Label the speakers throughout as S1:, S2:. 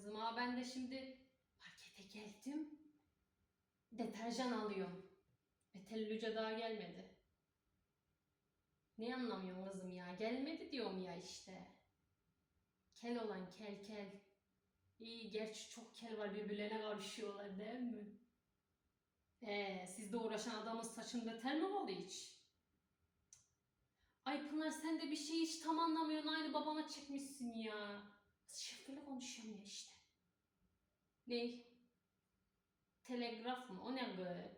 S1: Kızım aa ben de şimdi markete geldim. Deterjan alıyorum. Betellüce daha gelmedi. Ne anlamıyorsun kızım ya? Gelmedi diyorum ya işte. Kel olan kel kel. İyi gerçi çok kel var birbirlerine karışıyorlar değil mi? Ee, sizde uğraşan adamın saçında tel mi oldu hiç? Ay Pınar sen de bir şey hiç tam anlamıyorsun. Aynı babana çekmişsin ya. Şifreli konuşuyorum ya işte. Ney? Telegraf mı? O ne be?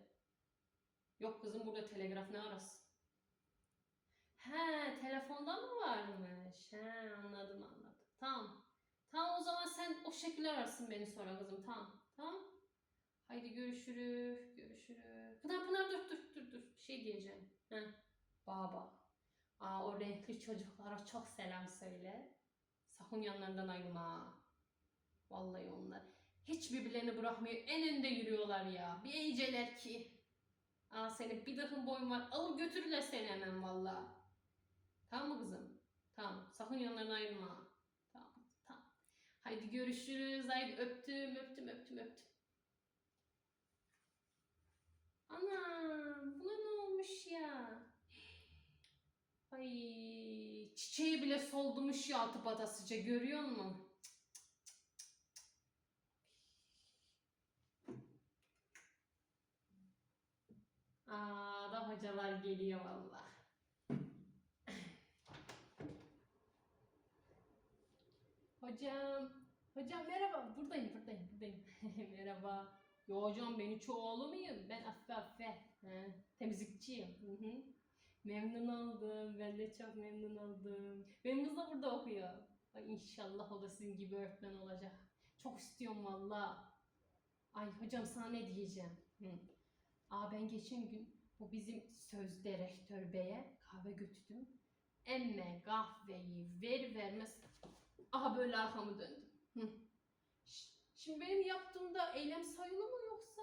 S1: Yok kızım burada telegraf ne arası? He telefonda mı varmış? He anladım anladım. Tamam. Tamam o zaman sen o şekilde ararsın beni sonra kızım. Tamam. Tamam. Haydi görüşürüz. Görüşürüz. Pınar Pınar dur dur dur dur. Bir şey diyeceğim. He. Baba. Aa, o renkli çocuklara çok selam söyle. Sakın yanlarından ayrılma. Vallahi onlar. Hiç birbirlerini bırakmıyor. En önde yürüyorlar ya. Bir iyiceler ki. Aa senin bir dahın boyun var. Alır götürürler seni hemen valla. Tamam mı kızım? Tamam. Sakın yanlarından ayrılma. Tamam. Tamam. Haydi görüşürüz. Haydi öptüm öptüm öptüm öptüm. Anam buna ne olmuş ya? Ay çiçeği bile soldumuş ya altı patasıca görüyor musun? Aa da hocalar geliyor valla. Hocam, hocam merhaba. Buradayım, buradayım, buradayım. merhaba. Yo hocam ben hiç oğlu muyum? Ben affe affe. He, temizlikçiyim. Hı hı. Memnun oldum. Ben de çok memnun oldum. Benim kız da burada okuyor. Ay inşallah o da sizin gibi öğretmen olacak. Çok istiyorum valla. Ay hocam sana ne diyeceğim? Hı. Aa ben geçen gün bu bizim sözde rektör beye kahve götürdüm. Emme kahveyi ver vermez. Aha böyle arkamı döndüm. Şimdi benim yaptığımda eylem sayılı mı yoksa?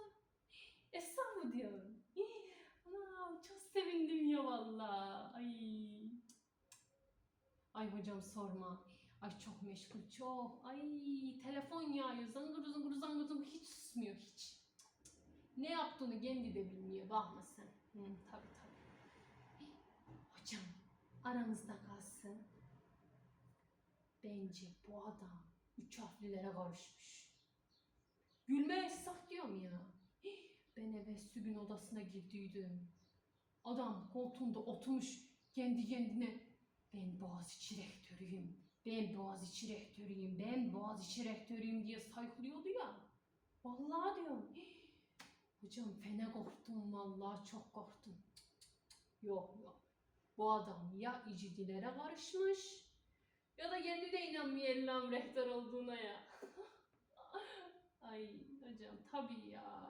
S1: Esra mı diyorum? Ana çok sevindim ya valla. Ay. Ay hocam sorma. Ay çok meşgul çok. Ay telefon yağıyor. Zangır zangır zangır zangır hiç susmuyor hiç. Ne yaptığını kendi de bilmiyor. Bakma sen. Hı, tabii tabii. Hocam aranızda kalsın. Bence bu adam üç harflilere karışmış. Gülme esnaf diyorum ya. Ben eve sübün odasına girdiydim. Adam koltuğunda oturmuş kendi kendine ben Boğaziçi rektörüyüm, ben Boğaziçi rektörüyüm, ben Boğaziçi rektörüyüm diye saykılıyordu ya. Vallahi diyorum. hih, Hocam fena korktum vallahi çok korktum. Yok yok. Bu adam ya icidilere karışmış ya da kendi de inanmıyor Ellam rektör olduğuna ya. Ay hocam tabii ya.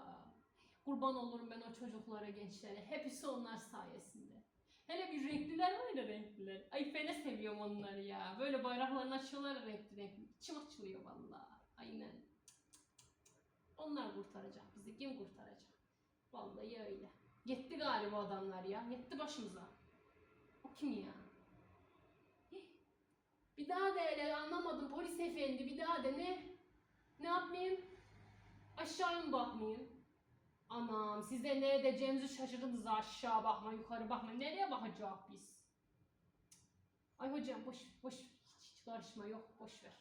S1: Kurban olurum ben o çocuklara, gençlere. Hepsi onlar sayesinde. Hele bir renkliler var ya renkliler. Ay fena seviyorum onları ya. Böyle bayraklarını açıyorlar renkli renkli. İçim açılıyor vallahi. Aynen. Onlar kurtaracak bizi. Kim kurtaracak? Vallahi öyle. Yetti galiba adamlar ya. Yetti başımıza. O kim ya? Bir daha da öyle anlamadım polis efendi. Bir daha da ne? Ne yapmayayım? Aşağı mı bakmayayım? Anam size ne edeceğimizi şaşırdınız aşağı bakma yukarı bakma. Nereye bakacağız biz? Ay hocam boş boş hiç, hiç karışma yok boş ver.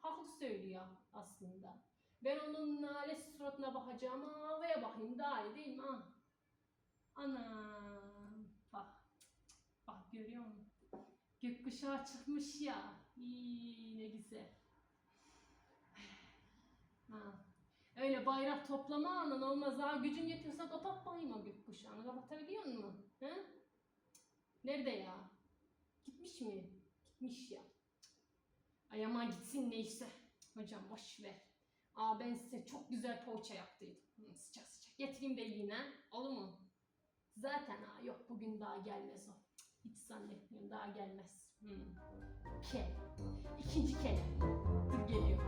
S1: Haklı söylüyor aslında. Ben onun nalesi suratına bakacağım ama havaya bakayım daha iyi değil mi ha? Anam bak bak görüyor musun? Gökkuşağı çıkmış ya. İyi ne güzel. Ha. Öyle bayrak toplama anan olmaz ha. Gücün yetiyorsa kapat bakayım o gökkuşağını. Kapatabiliyor musun? He? Nerede ya? Gitmiş mi? Gitmiş ya. Ay aman gitsin neyse. Hocam boş ver. Aa ben size çok güzel poğaça yaptıydım. Hı, sıcak sıcak. Getireyim de yine. Olur mu? Zaten aa yok bugün daha gelmez o. Hiç zannetmiyorum daha gelmez. Hmm. Kel. İkinci kel. Dur geliyor.